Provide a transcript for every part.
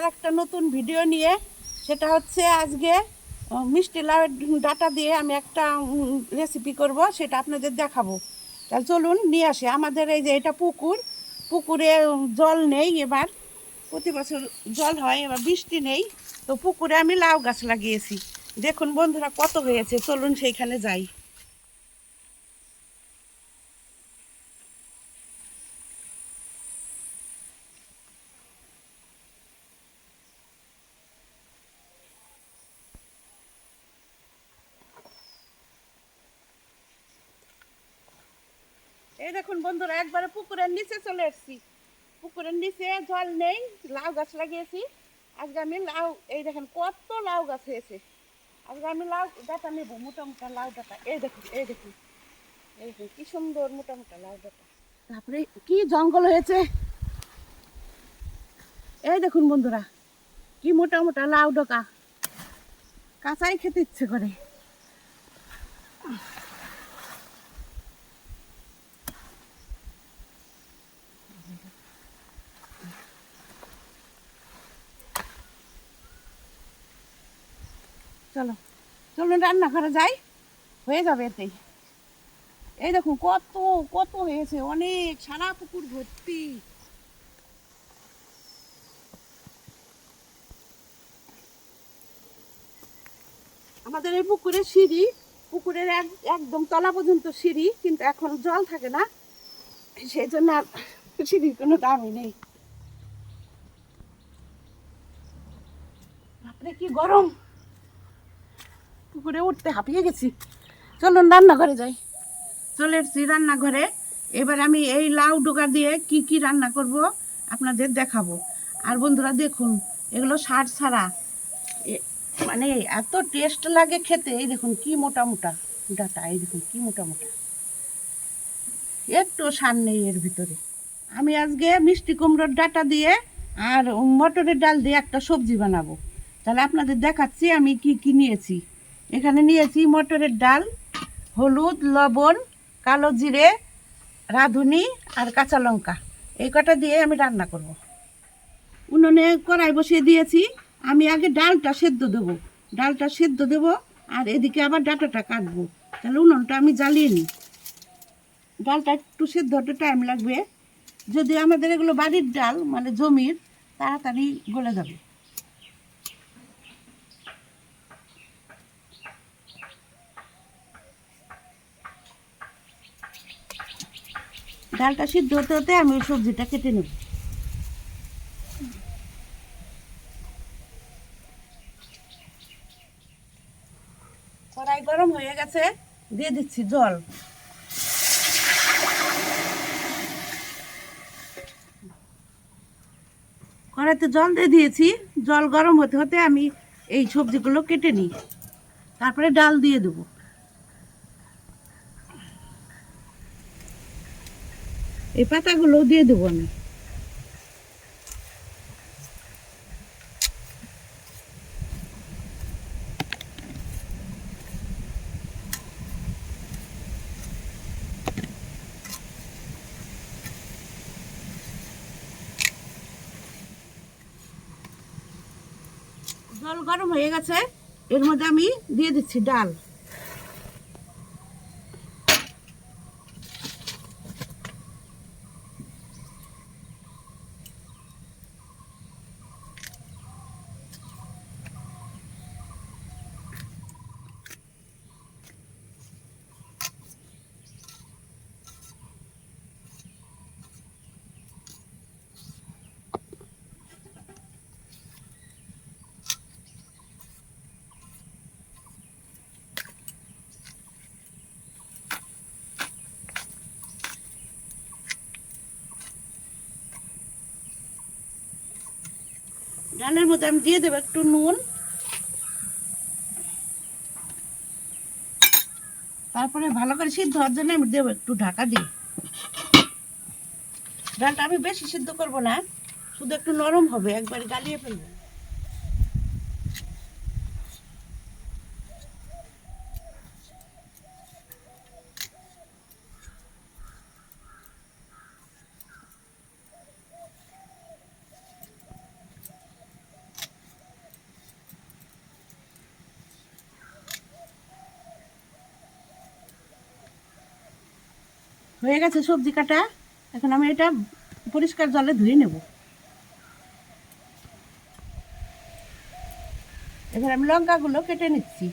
আর একটা নতুন ভিডিও নিয়ে, সেটা হচ্ছে আজকে মিষ্টি লাউয়ের ডাটা দিয়ে আমি একটা রেসিপি করব, সেটা আপনাদের দেখাবো। তাহলে চলুন নিয়ে আসি। আমাদের এই যে এটা পুকুর, পুকুরে জল নেই এবার। প্রতি বছর জল হয়, এবার বৃষ্টি নেই। তো পুকুরে আমি লাউ গাছ লাগিয়েছি। দেখুন বন্ধুরা কত হয়েছে, চলুন সেইখানে যাই। এই দেখুন বন্ধুরা, একবারে পুকুরের নিচে চলে এসেছি। পুকুরের নিচে জল নেই, লাউ গাছ লাগিয়েছি। আজকে আমি লাউ, এই দেখেন কত লাউ গাছ হয়েছে। আজকে আমি লাউ ডাটা নেব মোটা মোটা লাউ ডাটা। এই দেখুন এই দেখুন এই দেখুন, কি সুন্দর মোটা মোটা লাউ ডাটা। তারপরে কি জঙ্গল হয়েছে? এই দেখুন বন্ধুরা, কি মোটা মোটা লাউ ডোকা কাঁচাই খেতে ইচ্ছে করে। চলো। চলুন রান্নাঘরে যাই। হয়ে যাবে এতেই এই দেখুন, কত কত হয়েছে। অনেক সারা পুকুর ভর্তি। আমাদের এই পুকুরের সিঁড়ি। পুকুরের এক- একদম তলা পর্যন্ত সিঁড়ি, কিন্তু এখন জল থাকে না। সেই জন্য আর সিঁড়ির কোনো দামই নেই। বাপরে, কি গরম! পুকুরে উঠতে হাঁপিয়ে গেছি। চলুন, রান্নাঘরে যাই। চলে এসছি রান্নাঘরে। এবার আমি এই লাউ ডোকা দিয়ে কি কি রান্না করব আপনাদের দেখাবো। আর বন্ধুরা দেখুন, এগুলো সার ছাড়া। মানে এত টেস্ট লাগে খেতে। এই দেখুন কি মোটা মোটা ডাটা, এই দেখুন কি মোটা মোটা। একটু সার নেই এর ভিতরে। আমি আজকে মিষ্টি কুমড়োর ডাটা দিয়ে আর মটরের ডাল দিয়ে একটা সবজি বানাবো। তাহলে আপনাদের দেখাচ্ছি আমি কি কি নিয়েছি। এখানে নিয়েছি মটরের ডাল, হলুদ, লবণ, কালো জিরে, রাঁধুনি আর কাঁচা লঙ্কা। এই কটা দিয়ে আমি রান্না করব। উনুনে কড়াই বসিয়ে দিয়েছি। আমি আগে ডালটা সেদ্ধ দেবো। ডালটা সেদ্ধ দেবো আর এদিকে আবার ডাটাটা কাটবো। তাহলে উনুনটা আমি জ্বালিয়ে নিই। ডালটা একটু সেদ্ধ হতে টাইম লাগবে। যদি আমাদের এগুলো বাড়ির ডাল মানে জমির, তাড়াতাড়ি গলে যাবে। ডালটা সিদ্ধ হতে হতে আমি ওই সবজিটা কেটে নেব। কড়াই গরম হয়ে গেছে, দিয়ে দিচ্ছি জল। কড়াইতে জল দিয়ে দিয়েছি, জল গরম হতে হতে আমি এই সবজিগুলো কেটে নিই। তারপরে ডাল দিয়ে দেবো। এই পাতাগুলো দিয়ে দেবো আমি। জল গরম হয়ে গেছে, এর মধ্যে আমি দিয়ে দিচ্ছি ডাল। ডালের মধ্যে আমি দিয়ে দেবো একটু নুন। তারপরে ভালো করে সিদ্ধ হওয়ার জন্য আমি দেবো একটু ঢাকা দিয়ে। ডালটা আমি বেশি সিদ্ধ করব না, শুধু একটু নরম হবে, একবার গালিয়ে ফেলব। হয়ে গেছে সবজি কাটা। এখন আমি এটা পরিষ্কার জলে ধুয়ে নেব। এবার আমি লঙ্কাগুলো কেটে নিচ্ছি।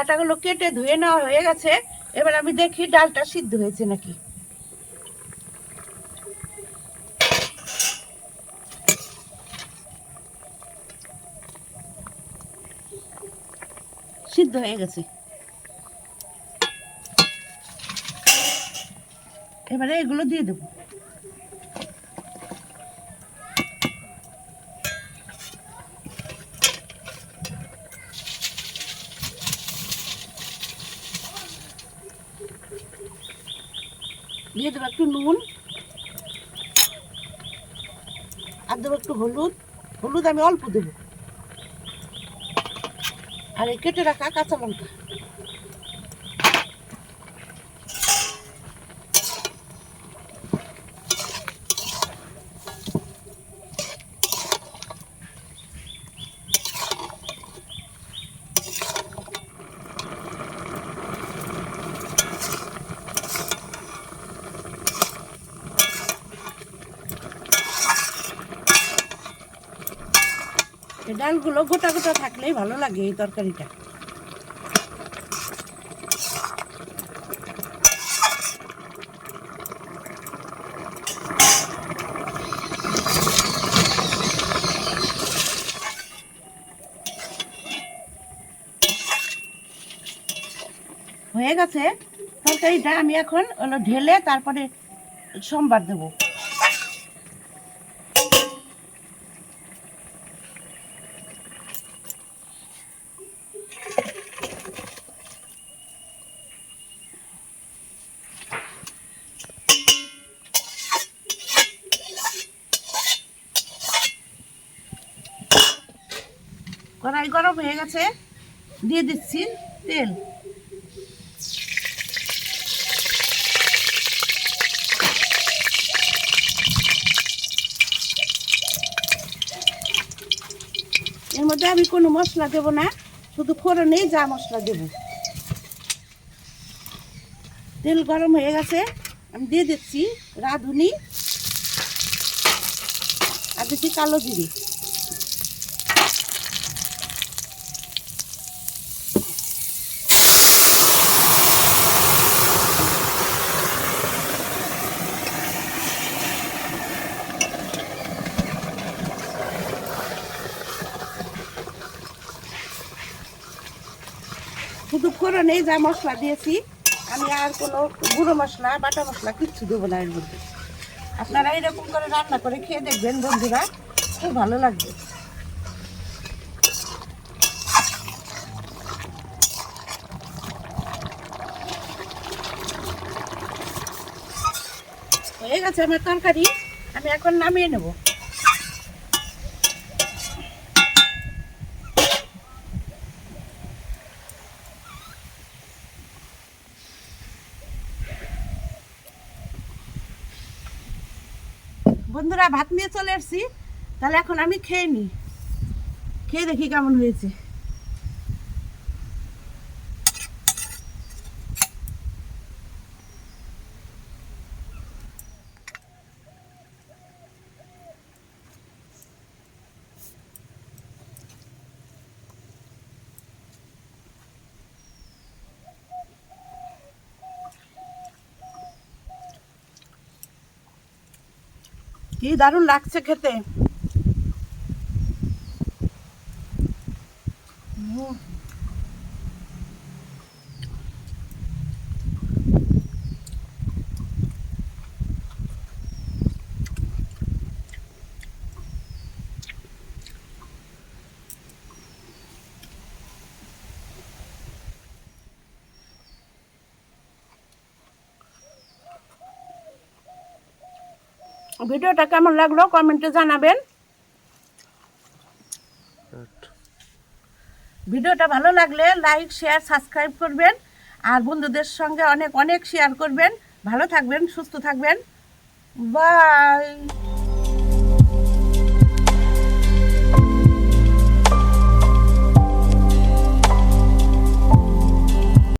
ডাটাগুলো কেটে ধুয়ে নেওয়া হয়ে গেছে। এবার আমি দেখি ডালটা সিদ্ধ হয়েছে নাকি। সিদ্ধ হয়ে গেছে। এবারে এগুলো দিয়ে দেবো। দিয়ে দেবো একটু নুন আর দেবো একটু হলুদ। হলুদ আমি অল্প দেবো। আর কেটে রাখা কাঁচা লঙ্কা। ডালগুলো গোটা গোটা থাকলেই ভালো লাগে এই তরকারিটা। হয়ে গেছে। তরকারিটা আমি এখন ঢেলে তারপরে সোমবার দেবো। কড়াই গরম হয়ে গেছে, দিয়ে দিচ্ছি তেল। এর মধ্যে আমি কোনো মশলা দেব না, শুধু ফোড়নেই যা মশলা দেব। তেল গরম হয়ে গেছে, আমি দিয়ে দিচ্ছি রাঁধুনি আর দিচ্ছি কালো জিরি শুধু ফোড়নে যা মশলা দিয়েছি, আমি আর কোনো গুঁড়ো মশলা, বাটা মশলা কিচ্ছু দেবো না এর মধ্যে। আপনারা এরকম করে রান্না করে খেয়ে দেখবেন বন্ধুরা, খুব ভালো লাগবে। হয়ে গেছে আমার তরকারি, আমি এখন নামিয়ে নেব। বন্ধুরা ভাত নিয়ে চলে এসছি। তাহলে এখন আমি খেয়ে নিই খেয়ে দেখি কেমন হয়েছে। কি দারুণ লাগছে খেতে? ভিডিওটা কেমন লাগল কমেন্টে জানাবেন। ভিডিওটা ভালো লাগলে লাইক, শেয়ার, সাবস্ক্রাইব করবেন আর বন্ধুদের সঙ্গে অনেক অনেক শেয়ার করবেন। ভালো থাকবেন, সুস্থ থাকবেন। বাই।